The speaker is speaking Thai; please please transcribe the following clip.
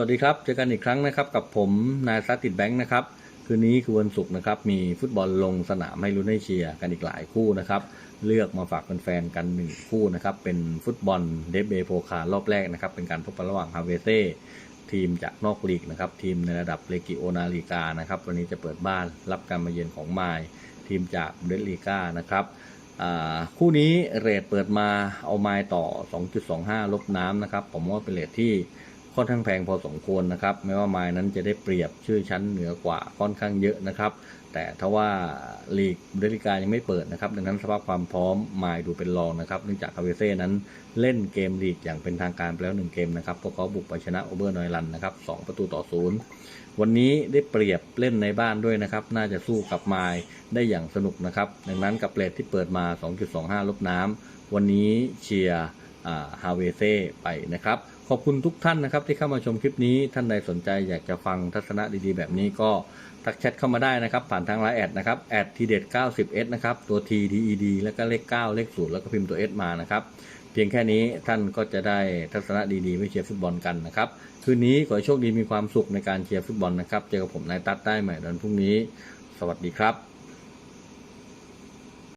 สวัสดีครับ เจอกันอีกครั้งนะครับ กับผมนายซัตติดแบงค์นะครับ คืนนี้คือวันศุกร์นะครับ มีฟุตบอลลงสนามให้ลุ้นให้เชียร์กันอีกหลายคู่นะครับ เลือกมาฝากแฟนๆกันหนึ่งคู่นะครับ เป็นฟุตบอลเดฟเบโพคารอบแรกนะครับ เป็นการพบกันระหว่างฮาเวเซ่ทีมจากนอกลีกนะครับ ทีมในระดับเลกิโอนาลีกานะครับ วันนี้จะเปิดบ้านรับการมาเยือนของไมล์ทีมจากเบสลีกานะครับอ่าคู่นี้เรทเปิดมาเอาไม้ต่อ 2.25 ลบน้ำนะครับ ผมว่าเป็นเรทที่ ค่อนข้างแพงพอสมควรนะครับ ไม่ว่าไม้นั้นจะได้เปรียบชื่อชั้นเหนือกว่าค่อนข้างเยอะนะครับ แต่ถ้าว่าลีกเดลิกายังไม่เปิดนะครับ ดังนั้นสภาพความพร้อมไม้ดูเป็นรองนะครับ เนื่องจากคาเวเซ่นั้นเล่นเกมลีกอย่างเป็นทางการไปแล้วหนึ่งเกมนะครับพวกเขาบุกไปชนะโอเบอร์นอยลันนะครับสองประตูต่อศูนย์วันนี้ได้เปรียบเล่นในบ้านด้วยนะครับ น่าจะสู้กับไมล์ได้อย่างสนุกนะครับ ดังนั้นกับเรทที่เปิดมา 2.25 ลบน้ำวันนี้เชียร์ ฮาเวเซ่ไปนะครับ ขอบคุณทุกท่านนะครับที่เข้ามาชมคลิปนี้ท่านใดสนใจอยากจะฟังทัศนะดีๆ แบบนี้ก็ทักแชทเข้ามาได้นะครับ ผ่านทางไลน์แอดนะครับแอดทีเด็ด 90s นะครับตัว T D E D แล้วก็เลข9เลข0แล้วก็พิมพ์ตัว S มานะครับเพียงแค่นี้ท่านก็จะได้ทัศนะดีๆไว้เชียร์ฟุตบอลกันนะครับคืนนี้ขอให้โชคดีมีความสุขในการเชียร์ฟุตบอลนะครับเจอกับผมนายตั๊ดได้ใหม่วันพรุ่งนี้ สวัสดีครับ